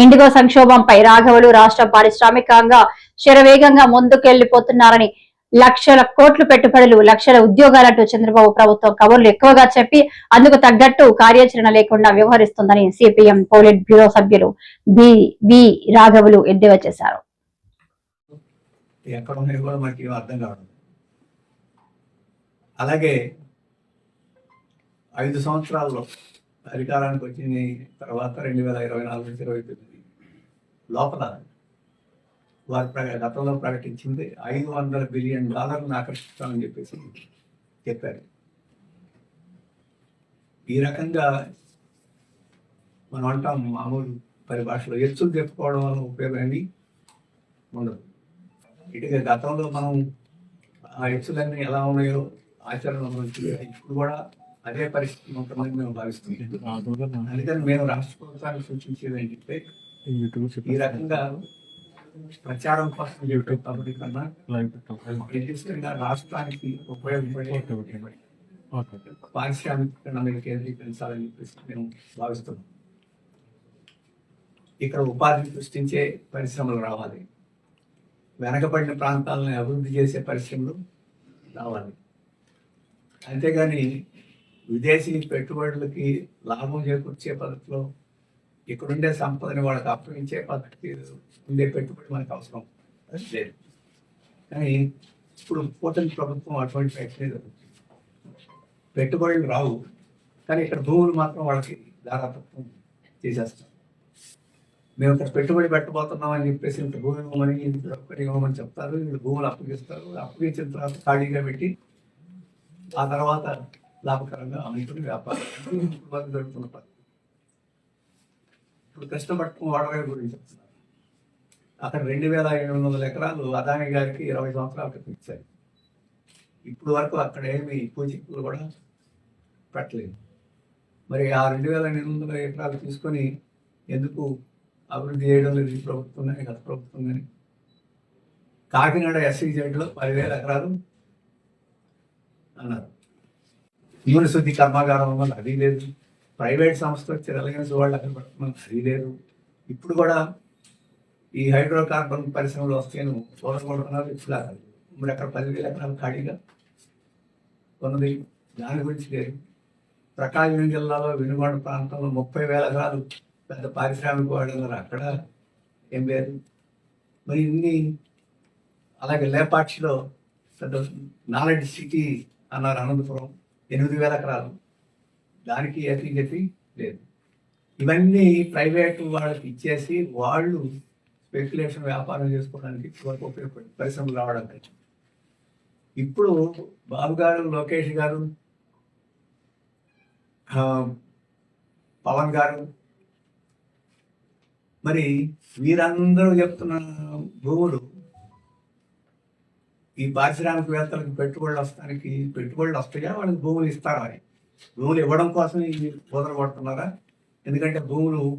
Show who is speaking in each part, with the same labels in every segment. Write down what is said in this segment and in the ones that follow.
Speaker 1: IndiGo సంక్షోభంపై రాఘవులు రాష్ట్ర పారిశ్రామికంగా శరవేగంగా ముందుకెళ్ళిపోతున్నారని లక్షల కోట్లు పెట్టుబడులు లక్షల ఉద్యోగాలంటూ చంద్రబాబు ప్రభుత్వం కబుర్లు ఎక్కువగా చెప్పి అందుకు తగ్గట్టు కార్యాచరణ లేకుండా వ్యవహరిస్తుందని సిపిఎం పోలిట్ బ్యూరో సభ్యులు బి రాఘవులు ఎద్దేవా చేశారు.
Speaker 2: అలాగే ఐదు సంవత్సరాల్లో అధికారానికి వచ్చిన తర్వాత రెండు వేల ఇరవై నాలుగు నుంచి ఇరవై తొమ్మిది. లోపల వారు ప్రక గతంలో ప్రకటించింది ఐదు వందల బిలియన్ డాలర్లను ఆకర్షిస్తామని చెప్పేసి చెప్పారు. ఈ రకంగా మనం అంటాం మామూలు పరిభాషలో ఎత్తులు చెప్పుకోవడం వల్ల ఉపయోగం ఉండదు. ఇటుగా గతంలో మనం ఆ ఎత్తులన్నీ ఎలా ఉన్నాయో ఆచరణ నుంచి ఇప్పుడు కూడా అదే పరిస్థితి ఉంటుందని మేము భావిస్తున్నాం. అందుకని మేము రాష్ట్ర ప్రభుత్వానికి సూచించేది ఏంటంటే ఈ రకంగా ప్రచారం కోసం చెప్పే పబ్లిక్ కన్నా నిర్దిష్టంగా రాష్ట్రానికి ఉపయోగపడే పారిశ్రామికరణ మీద కేంద్రీకరించాలని చెప్పేసి మేము భావిస్తున్నాం. ఇక్కడ ఉపాధిని సృష్టించే పరిశ్రమలు రావాలి. వెనకబడిన ప్రాంతాలను అభివృద్ధి చేసే పరిశ్రమలు రావాలి. అంతేగాని విదేశీ పెట్టుబడులకి లాభం చేకూర్చే పద్ధతిలో ఇక్కడుండే సంపదని వాళ్ళకి అప్పగించే పద్ధతి ఉండే పెట్టుబడి మనకు అవసరం లేదు. కానీ ఇప్పుడు కూటమి ప్రభుత్వం అటువంటి ప్రయత్నం పెట్టుబడులు రావు కానీ ఇక్కడ భూములు మాత్రం వాళ్ళకి దారాతత్వం తీసేస్తాం మేము ఇక్కడ పెట్టుబడి పెట్టబోతున్నాం అని చెప్పేసి ఇంత భూమి ఇవ్వమని ఇంత ఒక్కటి ఇవ్వమని చెప్తారు వీళ్ళు భూములు అప్పగిస్తారు అప్పగించిన తర్వాత ఖాళీగా పెట్టి ఆ తర్వాత లాభకరంగా అమ్ముకుని వ్యాపారం. జరుగుతున్న పని. ఇప్పుడు కృష్ణపట్నం వాడవే గురించి చెప్తున్నారు అక్కడ రెండు వేల ఏడు వందల ఎకరాలు అదాని గారికి ఇరవై సంవత్సరాల క్రితం ఇచ్చారు. ఇప్పుడు వరకు అక్కడ ఏమి పూచిక్కులు కూడా పెట్టలేదు. మరి ఆ రెండు వేల ఎనిమిది వందల ఎకరాలు తీసుకొని ఎందుకు అభివృద్ధి చేయడం లేదు ఈ ప్రభుత్వం కానీ గత ప్రభుత్వం కానీ కాకినాడ ఎస్సీజెడ్లో పదివేల ఎకరాలు అన్నారు. నూనె శుద్ధి కర్మాగారం వల్ల అది లేదు. ప్రైవేట్ సంస్థ వచ్చి వాళ్ళు అక్కడ పెడుతున్నాం. అది లేదు. ఇప్పుడు కూడా ఈ హైడ్రో కార్బన్ పరిశ్రమలు వస్తేను చూడగొడుతున్నారు ఇప్పుడు ఇప్పుడు అక్కడ పదివేల ఎకరాలు ఖాళీగా ఉన్నది. దాని గురించి లేదు. ప్రకాశం జిల్లాలో వెనుగొండ ప్రాంతంలో ముప్పై వేల ఎకరాలు పెద్ద పారిశ్రామిక వాళ్ళు అక్కడ ఏం లేదు మరి ఇన్ని అలాగే లేపాక్షిలో పెద్ద నాలెడ్జ్ సిటీ అన్నారు అనంతపురం. ఎనిమిది వేల ఎకరాలు. దానికి ఏపీ చెప్పి లేదు. ఇవన్నీ ప్రైవేట్ వాళ్ళకి ఇచ్చేసి వాళ్ళు స్పెక్యులేషన్ వ్యాపారం చేసుకోవడానికి వరకు ఉపయోగపడి పరిశ్రమలు రావడానికి ఇప్పుడు బాబు గారు లోకేష్ గారు పవన్ గారు మరి వీరందరూ చెప్తున్న భూములు ఈ పారిశ్రామికవేత్తలకు పెట్టుబడులు వస్తానికి పెట్టుబడులు వస్తాయా? వాళ్ళకి భూములు ఇస్తారా? అని భూములు ఇవ్వడం కోసం ఈ కుదర కొడుతున్నారా? ఎందుకంటే భూములు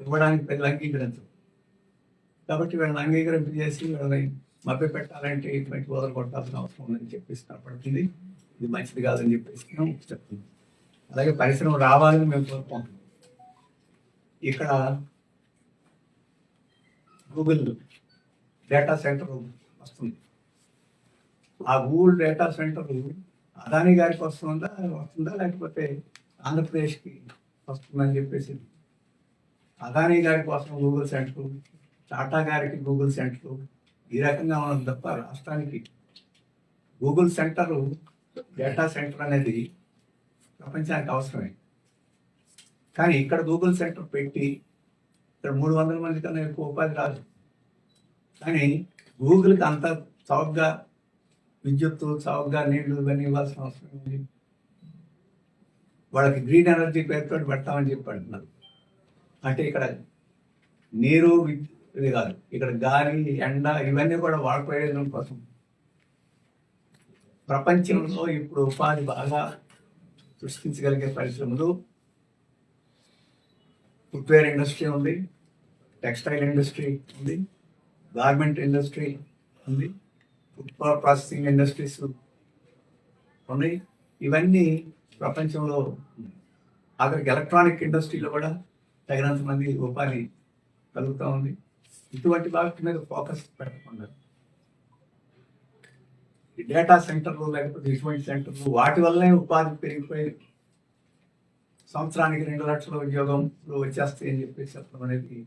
Speaker 2: ఇవ్వడానికి ప్రజలు అంగీకరించరు. కాబట్టి వీళ్ళని అంగీకరింపు చేసి వీళ్ళని మభ్య పెట్టాలంటే ఇటువంటి కుదర కొట్టాల్సిన అవసరం ఉందని చెప్పేసి కనపడుతుంది. ఇది మంచిది కాదని చెప్పేసి మేము చెప్తున్నాం అలాగే పరిశ్రమ రావాలని మేము కోరుకుంటున్నాం. ఇక్కడ గూగుల్ డేటా సెంటర్ వస్తుంది. ఆ గూగుల్ డేటా సెంటర్ అదాని గారికి వస్తుందా వస్తుందా లేకపోతే ఆంధ్రప్రదేశ్కి వస్తుందని చెప్పేసి. అదాని గారి కోసం గూగుల్ సెంటర్ టాటా గారికి గూగుల్ సెంటర్ ఈ రకంగా మనం తప్ప రాష్ట్రానికి గూగుల్ సెంటర్ డేటా సెంటర్ అనేది ప్రపంచానికి అవసరమే. కానీ ఇక్కడ గూగుల్ సెంటర్ పెట్టి ఇక్కడ మూడు వందల మంది కన్నా ఎక్కువ ఉపాధి రాదు. కానీ గూగుల్కి అంత చౌకగా విద్యుత్తు చౌకగా నీళ్ళు ఇవన్నీ ఇవ్వాల్సిన అవసరం ఉంది వాళ్ళకి గ్రీన్ ఎనర్జీ పేరుతో పెడతామని చెప్పి అంటున్నారు. అంటే ఇక్కడ నీరు ఇది కాదు ఇక్కడ గాలి ఎండ ఇవన్నీ కూడా వాళ్ళ ప్రయోజనం కోసం. ప్రపంచంలో ఇప్పుడు ఉపాధి బాగా సృష్టించగలిగే పరిశ్రమలు ఫుట్వేర్ ఇండస్ట్రీ ఉంది టెక్స్టైల్ ఇండస్ట్రీ ఉంది గార్మెంట్ ఇండస్ట్రీ ఉంది. ఫుడ్ ప్రాసెసింగ్ ఇండస్ట్రీస్ ఉన్నాయి. ఇవన్నీ ప్రపంచంలో అక్కడికి ఎలక్ట్రానిక్ ఇండస్ట్రీలో కూడా తగినంత మంది ఉపాధి కలుగుతూ ఉంది. ఇటువంటి వాటి మీద ఫోకస్ పెట్టకుండా ఈ డేటా సెంటర్లు లేకపోతే ఇటువంటి సెంటర్లు వాటి వల్లనే ఉపాధి పెరిగిపోయి సంవత్సరానికి రెండు లక్షల ఉద్యోగం వచ్చేస్తాయి అని చెప్పేసి చెప్పడం అనేది